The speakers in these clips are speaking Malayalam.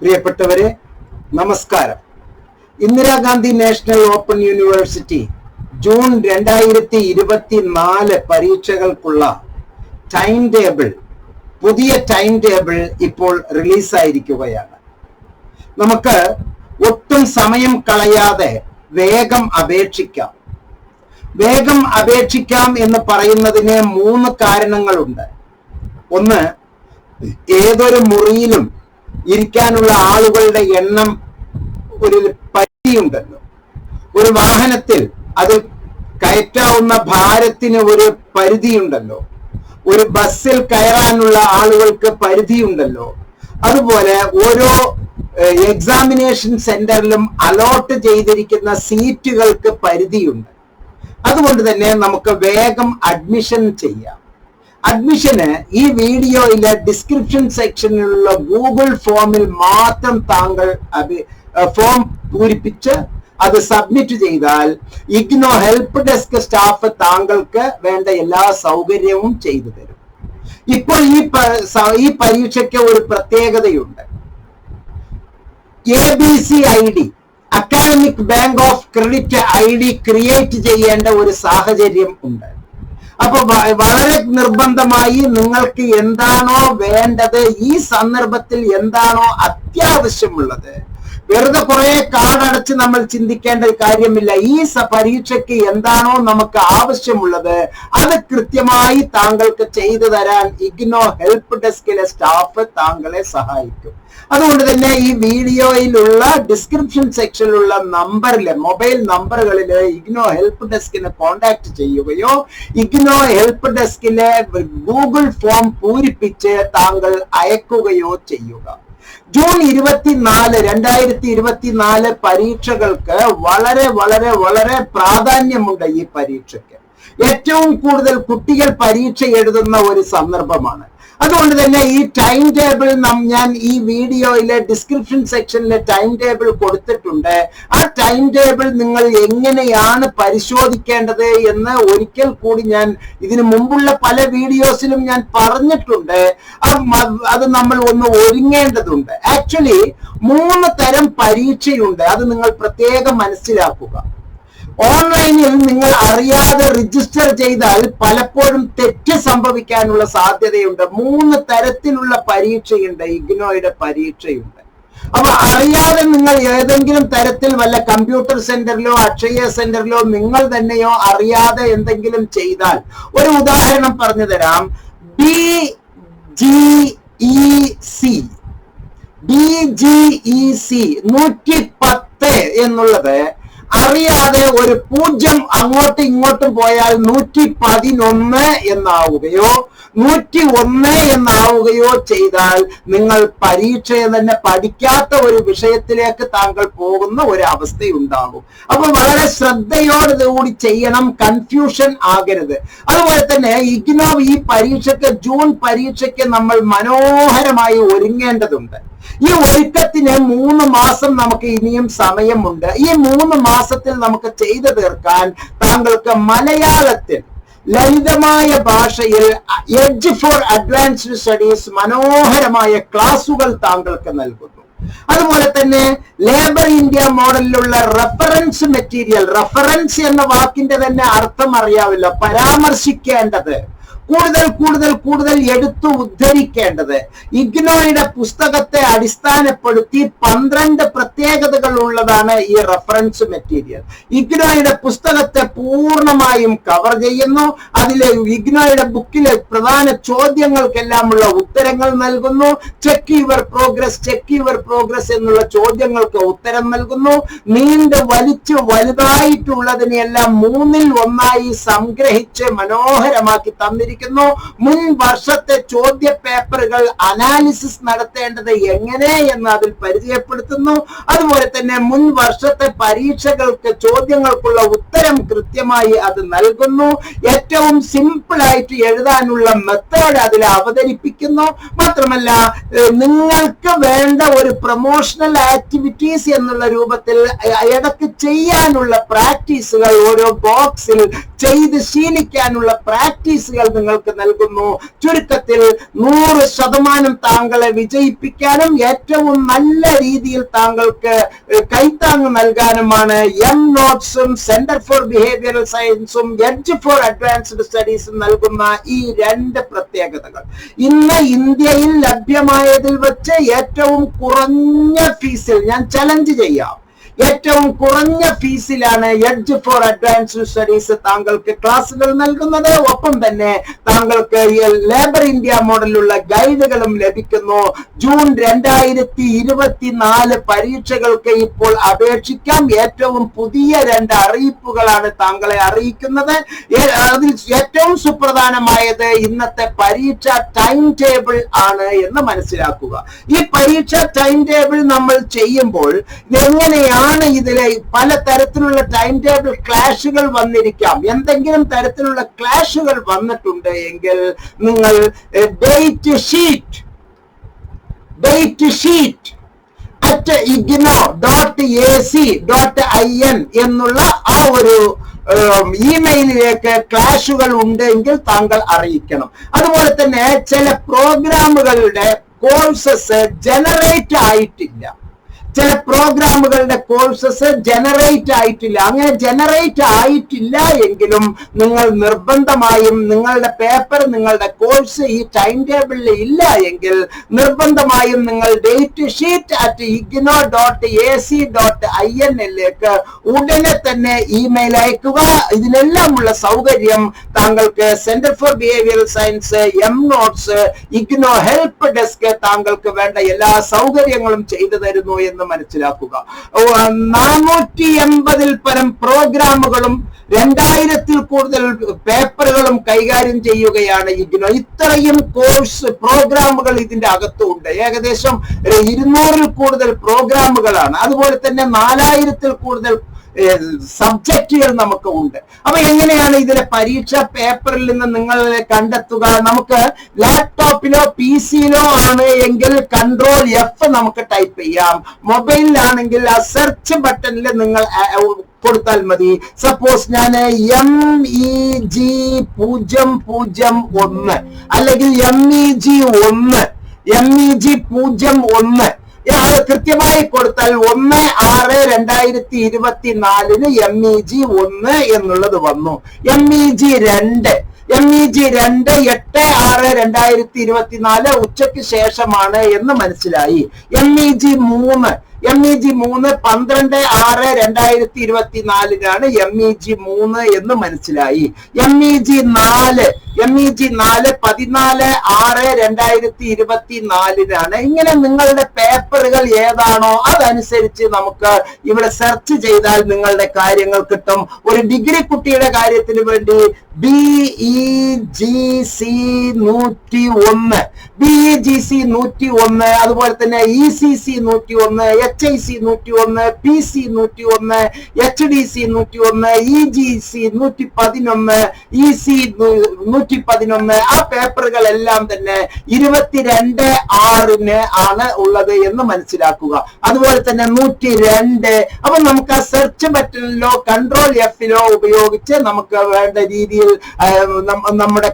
പ്രിയപ്പെട്ടവരെ നമസ്കാരം. Indira Gandhi national open university June രണ്ടായിരത്തി ഇരുപത്തി നാല് പരീക്ഷകൾക്കുള്ള ടൈം ടേബിൾ പുതിയ ടൈം ടേബിൾ ഇപ്പോൾ റിലീസായിരിക്കുകയാണ്. നമുക്ക് ഒട്ടും സമയം കളയാതെ വേഗം അപേക്ഷിക്കാം. വേഗം അപേക്ഷിക്കാം എന്ന് പറയുന്നതിന് മൂന്ന് കാരണങ്ങളുണ്ട്. ഒന്ന് ഏതൊരു മുറിയിലും ഇരിക്കാനുള്ള ആളുകളുടെ എണ്ണം ഒരു പരിധിയുണ്ടല്ലോ. ഒരു വാഹനത്തിൽ അത് കയറ്റാവുന്ന ഭാരത്തിന് ഒരു പരിധിയുണ്ടല്ലോ. ഒരു ബസ്സിൽ കയറാനുള്ള ആളുകൾക്ക് പരിധിയുണ്ടല്ലോ. അതുപോലെ ഓരോ എക്സാമിനേഷൻ സെന്ററിലും അലോട്ട് ചെയ്തിരിക്കുന്ന സീറ്റുകൾക്ക് പരിധിയുണ്ട്. അതുകൊണ്ട് തന്നെ നമുക്ക് വേഗം അഡ്മിഷൻ ചെയ്യാം. അഡ്മിഷന് ഈ വീഡിയോയിലെ ഡിസ്ക്രിപ്ഷൻ സെക്ഷനിലുള്ള ഗൂഗിൾ ഫോമിൽ മാത്രം താങ്കൾ ഫോം പൂരിപ്പിച്ച് അത് സബ്മിറ്റ് ചെയ്താൽ ഇഗ്നോ ഹെൽപ്പ് ഡെസ്ക് സ്റ്റാഫ് താങ്കൾക്ക് വേണ്ട എല്ലാ സൗകര്യവും ചെയ്തു തരും. ഇപ്പോൾ ഈ ഈ പരീക്ഷയ്ക്ക് ഒരു പ്രത്യേകതയുണ്ട്. A B C I D academic bank of credit I D create ചെയ്യേണ്ട ഒരു സാഹചര്യം ഉണ്ട്. അപ്പൊ വളരെ നിർബന്ധമായി നിങ്ങൾക്ക് എന്താണോ വേണ്ടത് ഈ സന്ദർഭത്തിൽ എന്താണോ അത്യാവശ്യമുള്ളത് വെറുതെ കുറെ കാടടച്ച് നമ്മൾ ചിന്തിക്കേണ്ട കാര്യമില്ല. ഈ പരീക്ഷയ്ക്ക് എന്താണോ നമുക്ക് ആവശ്യമുള്ളത് അത് കൃത്യമായി താങ്കൾക്ക് ചെയ്തു തരാൻ ഇഗ്നോ ഹെൽപ്പ് ഡെസ്കിലെ സ്റ്റാഫ് താങ്കളെ സഹായിക്കും. അതുകൊണ്ട് തന്നെ ഈ വീഡിയോയിലുള്ള ഡിസ്ക്രിപ്ഷൻ സെക്ഷനിലുള്ള നമ്പറിൽ മൊബൈൽ നമ്പറുകളിൽ ഇഗ്നോ ഹെൽപ്പ് ഡെസ്കിനെ കോണ്ടാക്ട് ചെയ്യുകയോ ഇഗ്നോ ഹെൽപ്പ് ഡെസ്കിലെ ഗൂഗിൾ ഫോം പൂരിപ്പിച്ച് താങ്കൾ അയക്കുകയോ ചെയ്യുക. ജൂൺ ഇരുപത്തിനാല് രണ്ടായിരത്തി ഇരുപത്തിനാല് പരീക്ഷകൾക്ക് വളരെ വളരെ വളരെ പ്രാധാന്യമുണ്ട് ഈ പരീക്ഷയ്ക്ക്. ഏറ്റവും കൂടുതൽ കുട്ടികൾ പരീക്ഷ എഴുതുന്ന ഒരു സന്ദർഭമാണ്. അതുകൊണ്ട് തന്നെ ഈ ടൈം ടേബിൾ ഞാൻ ഈ വീഡിയോയിലെ ഡിസ്ക്രിപ്ഷൻ സെക്ഷനിലെ ടൈം ടേബിൾ കൊടുത്തിട്ടുണ്ട്. ആ ടൈം ടേബിൾ നിങ്ങൾ എങ്ങനെയാണ് പരിശോധിക്കേണ്ടത് എന്ന് ഒരിക്കൽ കൂടി ഞാൻ ഇതിനു മുമ്പുള്ള പല വീഡിയോസിലും ഞാൻ പറഞ്ഞിട്ടുണ്ട്. അത് നമ്മൾ ഒന്ന് ഒരുങ്ങേണ്ടതുണ്ട്. ആക്ച്വലി മൂന്ന് തരം പരീക്ഷയുണ്ട്. അത് നിങ്ങൾ പ്രത്യേകം മനസ്സിലാക്കുക. ഓൺലൈനിൽ നിങ്ങൾ അറിയാതെ രജിസ്റ്റർ ചെയ്താൽ പലപ്പോഴും തെറ്റ് സംഭവിക്കാനുള്ള സാധ്യതയുണ്ട്. മൂന്ന് തരത്തിലുള്ള പരീക്ഷയുണ്ട് ഇഗ്നോയുടെ പരീക്ഷയുണ്ട്. അപ്പൊ അറിയാതെ നിങ്ങൾ ഏതെങ്കിലും തരത്തിൽ വല്ല കമ്പ്യൂട്ടർ സെന്ററിലോ അക്ഷയ സെന്ററിലോ നിങ്ങൾ തന്നെയോ അറിയാതെ എന്തെങ്കിലും ചെയ്താൽ ഒരു ഉദാഹരണം പറഞ്ഞു തരാം B G E C B G E C നൂറ്റി പത്ത് എന്നുള്ളത് അറിയാതെ ഒരു പൂജ്യം അങ്ങോട്ടും ഇങ്ങോട്ടും പോയാൽ നൂറ്റി പതിനൊന്ന് എന്നാവുകയോ നൂറ്റി ഒന്ന് എന്നാവുകയോ ചെയ്താൽ നിങ്ങൾ പരീക്ഷയെ തന്നെ പഠിക്കാത്ത ഒരു വിഷയത്തിലേക്ക് താങ്കൾ പോകുന്ന ഒരു അവസ്ഥയുണ്ടാകും അപ്പൊ വളരെ ശ്രദ്ധയോടുകൂടി ചെയ്യണം കൺഫ്യൂഷൻ ആകരുത്. അതുപോലെ തന്നെ ഇഗ്നോ ഈ പരീക്ഷയ്ക്ക് ജൂൺ പരീക്ഷയ്ക്ക് നമ്മൾ മനോഹരമായി ഒരുങ്ങേണ്ടതുണ്ട്. ഈ ഒരുക്കത്തിന് മൂന്ന് മാസം നമുക്ക് ഇനിയും സമയമുണ്ട്. ഈ മൂന്ന് മാസത്തിൽ നമുക്ക് ചെയ്തു തീർക്കാൻ താങ്കൾക്ക് മലയാളത്തിൽ ലളിതമായ ഭാഷയിൽ എഡ്ജ് ഫോർ അഡ്വാൻസ്ഡ് സ്റ്റഡീസ് മനോഹരമായ ക്ലാസുകൾ താങ്കൾക്ക് നൽകുന്നു. അതുപോലെ തന്നെ ലേബർ ഇന്ത്യ മോഡലിലുള്ള റെഫറൻസ് മെറ്റീരിയൽ റെഫറൻസ് എന്ന വാക്കിന്റെ തന്നെ അർത്ഥം അറിയാവില്ല പരാമർശിക്കേണ്ടത്. കൂടുതൽ കൂടുതൽ കൂടുതൽ എടുത്തു ഉദ്ധരിക്കേണ്ടത്. ഇഗ്നോയുടെ പുസ്തകത്തെ അടിസ്ഥാനപ്പെടുത്തി പന്ത്രണ്ട് പ്രത്യേകതകൾ ഉള്ളതാണ് ഈ റെഫറൻസ് മെറ്റീരിയൽ ഇഗ്നോയുടെ പുസ്തകത്തെ പൂർണമായും കവർ ചെയ്യുന്നു. അതിലെ ഇഗ്നോയുടെ ബുക്കിലെ പ്രധാന ചോദ്യങ്ങൾക്കെല്ലാമുള്ള ഉത്തരങ്ങൾ നൽകുന്നു. Check your progress check your progress എന്നുള്ള ചോദ്യങ്ങൾക്ക് ഉത്തരം നൽകുന്നു. നീണ്ട് വലിച്ചു വലുതായിട്ടുള്ളതിനെല്ലാം മൂന്നിൽ ഒന്നായി സംഗ്രഹിച്ച് മനോഹരമാക്കി തന്നിരിക്കുന്നു. മുൻ വർഷത്തെ ചോദ്യ പേപ്പറുകൾ അനാലിസിസ് നടത്തേണ്ടത് എങ്ങനെ എന്ന് അതിൽ പരിചയപ്പെടുത്തുന്നു. അതുപോലെ തന്നെ മുൻ വർഷത്തെ പരീക്ഷകൾക്ക് ചോദ്യങ്ങൾക്കുള്ള ഉത്തരം കൃത്യമായി അത് നൽകുന്നു. ഏറ്റവും സിമ്പിൾ ആയിട്ട് എഴുതാനുള്ള മെത്തേഡ് അതിൽ അവതരിപ്പിക്കുന്നു. മാത്രമല്ല നിങ്ങൾക്ക് വേണ്ട ഒരു പ്രൊമോഷണൽ ആക്ടിവിറ്റീസ് എന്നുള്ള രൂപത്തിൽ ഇടയ്ക്ക് ചെയ്യാനുള്ള പ്രാക്ടീസുകൾ ഓരോ ബോക്സിൽ ചെയ്ത് ശീലിക്കാനുള്ള പ്രാക്ടീസുകൾ നിങ്ങൾക്ക് നൽകുന്നു. ചുരുക്കത്തിൽ നൂറ് ശതമാനം താങ്കളെ വിജയിപ്പിക്കാനും ഏറ്റവും നല്ല രീതിയിൽ താങ്കൾക്ക് കൈത്താങ് നൽകാനുമാണ് എം നോട്ട്സും സെന്റർ ഫോർ ബിഹേവിയറൽ സയൻസും എഡ്ജ് ഫോർ അഡ്വാൻസ്ഡ് സ്റ്റഡീസും നൽകുന്ന ഈ രണ്ട് പ്രത്യേകതകൾ. ഇന്ന് ഇന്ത്യയിൽ ലഭ്യമായതിൽ വെച്ച് ഏറ്റവും കുറഞ്ഞ ഫീസിൽ ഞാൻ ചലഞ്ച് ചെയ്യാം. ഏറ്റവും കുറഞ്ഞ ഫീസിലാണ് എഡ്ജ് ഫോർ അഡ്വാൻസ്ഡ് സ്റ്റഡീസ് താങ്കൾക്ക് ക്ലാസ്സുകൾ നൽകുന്നത്. ഒപ്പം തന്നെ താങ്കൾക്ക് ലേബർ ഇന്ത്യ മോഡലുള്ള ഗൈഡുകളും ലഭിക്കുന്നു. ജൂൺ രണ്ടായിരത്തി ഇരുപത്തിനാല് പരീക്ഷകൾക്ക് ഇപ്പോൾ അപേക്ഷിക്കാം. ഏറ്റവും പുതിയ രണ്ട് അറിയിപ്പുകളാണ് താങ്കളെ അറിയിക്കുന്നത്. അതിൽ ഏറ്റവും സുപ്രധാനമായത് ഇന്നത്തെ പരീക്ഷ ടൈം ടേബിൾ ആണ് എന്ന് മനസ്സിലാക്കുക. ഈ പരീക്ഷ ടൈം ടേബിൾ നമ്മൾ ചെയ്യുമ്പോൾ എങ്ങനെയാണ് ഇതിലെ പല തരത്തിലുള്ള ടൈം ടേബിൾ ക്ലാഷുകൾ വന്നിരിക്കാം. എന്തെങ്കിലും തരത്തിലുള്ള ക്ലാഷുകൾ വന്നിട്ടുണ്ട് എങ്കിൽ നിങ്ങൾ date sheet date sheet at IGNOU dot A C dot I N എന്നുള്ള ആ ഒരു ഇമെയിലിലേക്ക് ക്ലാഷുകൾ ഉണ്ടെങ്കിൽ താങ്കൾ അറിയിക്കണം. അതുപോലെ തന്നെ ചില പ്രോഗ്രാമുകളുടെ കോഴ്സസ് ജനറേറ്റ് ആയിട്ടില്ല. ചില പ്രോഗ്രാമുകളുടെ കോഴ്സസ് ജനറേറ്റ് ആയിട്ടില്ല. അങ്ങനെ ജനറേറ്റ് ആയിട്ടില്ല എങ്കിലും നിങ്ങൾ നിർബന്ധമായും നിങ്ങളുടെ പേപ്പർ നിങ്ങളുടെ കോഴ്സ് ഈ ടൈം ടേബിളിൽ ഇല്ല എങ്കിൽ നിർബന്ധമായും നിങ്ങൾ date sheet at IGNOU dot A C dot I N എല്ലേക്ക് ഉടനെ തന്നെ ഇമെയിൽ അയക്കുക. ഇതിനെല്ലാമുള്ള സൗകര്യം താങ്കൾക്ക് centre for behavioural science M notes IGNOU help desk താങ്കൾക്ക് വേണ്ട എല്ലാ സൗകര്യങ്ങളും ചെയ്തു തരുന്നു എന്ന് മനസ്സിലാക്കുക. ഓ, നാനൂറ്റി എൺപതിൽ പരം പ്രോഗ്രാമുകളും രണ്ടായിരത്തിൽ കൂടുതൽ പേപ്പറുകളും കൈകാര്യം ചെയ്യുകയാണ് ഇഗ്നോ. ഇത്രയും കോഴ്സ് പ്രോഗ്രാമുകൾ ഇതിന്റെ അകത്തുണ്ട്. ഏകദേശം ഇരുന്നൂറിൽ കൂടുതൽ പ്രോഗ്രാമുകളാണ്. അതുപോലെ തന്നെ നാലായിരത്തിൽ കൂടുതൽ സബ്ജക്റ്റുകൾ നമുക്ക് ഉണ്ട് അപ്പൊ എങ്ങനെയാണ് ഇതിലെ പരീക്ഷ പേപ്പറിൽ നിന്ന് നിങ്ങൾ കണ്ടെത്തുക? നമുക്ക് ലാപ്ടോപ്പിലോ പി സിയിലോ ആണ് എങ്കിൽ കൺട്രോൾ എഫ് നമുക്ക് ടൈപ്പ് ചെയ്യാം. മൊബൈലിലാണെങ്കിൽ ആ സെർച്ച് ബട്ടണിൽ നിങ്ങൾ കൊടുത്താൽ മതി. സപ്പോസ് ഞാൻ എം ഇ ജി പൂജ്യം പൂജ്യം ഒന്ന് അല്ലെങ്കിൽ എം ഇ ജി ഒന്ന് എം ഇ ജി പൂജ്യം ഒന്ന് അത് കൃത്യമായി കൊടുത്താൽ ഒന്ന് ആറ് രണ്ടായിരത്തി ഇരുപത്തിനാലിന് എം ഇ ജി ഒന്ന് എന്നുള്ളത് വന്നു. എം ഇ ജി രണ്ട്. എം ഇ ജി രണ്ട് എട്ട് ആറ് രണ്ടായിരത്തി ഇരുപത്തിനാല് ഉച്ചയ്ക്ക് ശേഷമാണ് എന്ന് മനസ്സിലായി. എം ഇ ജി മൂന്ന് എം ഇ ജി മൂന്ന് പന്ത്രണ്ട് ആറ് രണ്ടായിരത്തി ഇരുപത്തിനാലിനാണ് എം ഇ ജി മൂന്ന് എന്ന് മനസ്സിലായി. എം ഇ ജി നാല് എം ഇ ജി നാല് പതിനാല് ആറ് രണ്ടായിരത്തി ഇരുപത്തിനാലിനാണ് ഇങ്ങനെ നിങ്ങളുടെ പേപ്പറുകൾ ഏതാണോ അതനുസരിച്ച് നമുക്ക് ഇവിടെ സെർച്ച് ചെയ്താൽ നിങ്ങളുടെ കാര്യങ്ങൾ കിട്ടും. ഒരു ഡിഗ്രി കുട്ടിയുടെ കാര്യത്തിന് വേണ്ടി ബി ഇ ജി സി നൂറ്റി ഒന്ന് ബി ഇ ജി സി നൂറ്റി ഒന്ന് അതുപോലെ തന്നെ ഇ സി സി നൂറ്റി ഒന്ന് എച്ച് ഐ സി നൂറ്റി ഒന്ന് പി സി നൂറ്റി ഒന്ന് എച്ച് ഡി സി നൂറ്റി ഒന്ന് ഇ ജി സി നൂറ്റി പതിനൊന്ന് ഇ സി നൂറ്റി പതിനൊന്ന് ആ പേപ്പറുകൾ എല്ലാം തന്നെ ഇരുപത്തിരണ്ട് ആറിന് ആണ് ഉള്ളത് എന്ന് മനസ്സിലാക്കുക. അതുപോലെ തന്നെ നൂറ്റി രണ്ട് അപ്പൊ നമുക്ക് ആ സെർച്ച് ബട്ടണിലോ കൺട്രോൾ എഫിലോ ഉപയോഗിച്ച് നമുക്ക് വേണ്ട രീതിയിൽ നമ്മുടെ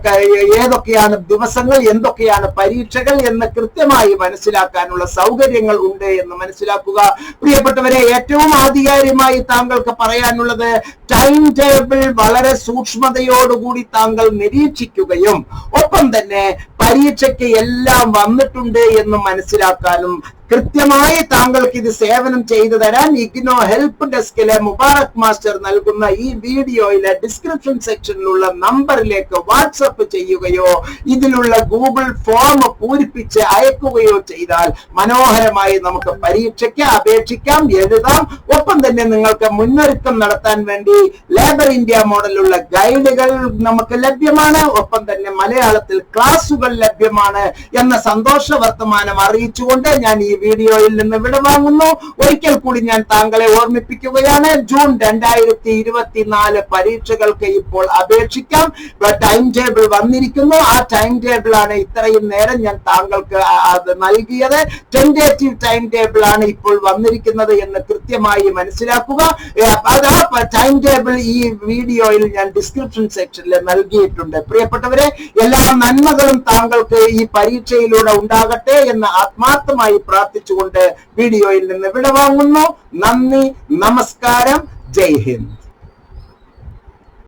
ഏതൊക്കെയാണ് ദിവസങ്ങൾ എന്തൊക്കെയാണ് പരീക്ഷകൾ എന്ന് കൃത്യമായി മനസ്സിലാക്കാനുള്ള സൗകര്യങ്ങൾ ഉണ്ട് എന്ന് മനസ്സിലാക്കുക. പ്രിയപ്പെട്ടവരെ ഏറ്റവും ആധികാരികമായി താങ്കൾക്ക് പറയാനുള്ളത് ടൈം ടേബിൾ വളരെ സൂക്ഷ്മതയോടുകൂടി താങ്കൾ നിരീക്ഷിക്കുകയും ഒപ്പം തന്നെ പരീക്ഷയ്ക്ക് എല്ലാം വന്നിട്ടുണ്ട് എന്ന് മനസ്സിലാക്കാനും കൃത്യമായി താങ്കൾക്ക് ഇത് സേവനം ചെയ്തു തരാൻ ഇഗ്നോ ഹെൽപ്പ് ഡെസ്കിലെ മുബാറക് മാസ്റ്റർ നൽകുന്ന ഈ വീഡിയോയിലെ ഡിസ്ക്രിപ്ഷൻ സെക്ഷനിലുള്ള നമ്പറിലേക്ക് വാട്സപ്പ് ചെയ്യുകയോ ഇതിലുള്ള ഗൂഗിൾ ഫോം പൂരിപ്പിച്ച് അയക്കുകയോ ചെയ്താൽ മനോഹരമായി നമുക്ക് പരീക്ഷയ്ക്ക് അപേക്ഷിക്കാം എഴുതാം. ഒപ്പം തന്നെ നിങ്ങൾക്ക് മുന്നൊരുക്കം നടത്താൻ വേണ്ടി ലേബർ ഇന്ത്യ മോഡലുള്ള ഗൈഡുകൾ നമുക്ക് ലഭ്യമാണ്. ഒപ്പം തന്നെ മലയാളത്തിൽ ക്ലാസുകൾ ലഭ്യമാണ് എന്ന സന്തോഷ വർത്തമാനം അറിയിച്ചുകൊണ്ട് ഞാൻ ഈ വീഡിയോയിൽ നിന്ന് വിടവാങ്ങുന്നു. ഒരിക്കൽ കൂടി ഞാൻ താങ്കളെ ഓർമ്മിപ്പിക്കുകയാണ്. ജൂൺ രണ്ടായിരത്തി ഇരുപത്തിനാല് പരീക്ഷകൾക്ക് ഇപ്പോൾ അപേക്ഷിക്കാം. ടൈം ടേബിൾ വന്നിരിക്കുന്നു. ആ ടൈം ടേബിൾ ആണ് ഇത്രയും നേരം ഞാൻ താങ്കൾക്ക് അത് നൽകിയത്. ടെൻഡേറ്റീവ് ടൈം ടേബിൾ ആണ് ഇപ്പോൾ വന്നിരിക്കുന്നത് എന്ന് കൃത്യമായി മനസ്സിലാക്കുക. അത് ആ ടൈം ടേബിൾ ഈ വീഡിയോയിൽ ഞാൻ ഡിസ്ക്രിപ്ഷൻ സെക്ഷനിൽ നൽകിയിട്ടുണ്ട്. പ്രിയപ്പെട്ടവരെ എല്ലാ നന്മകളും താങ്കൾക്ക് ഈ പരീക്ഷയിലൂടെ ഉണ്ടാകട്ടെ എന്ന് ആത്മാർത്ഥമായി പ്രാർത്ഥിച്ചുകൊണ്ട് വീഡിയോയിൽ നിന്ന് വിടവാങ്ങുന്നു. നന്ദി നമസ്കാരം. ജയ് ഹിന്ദ്.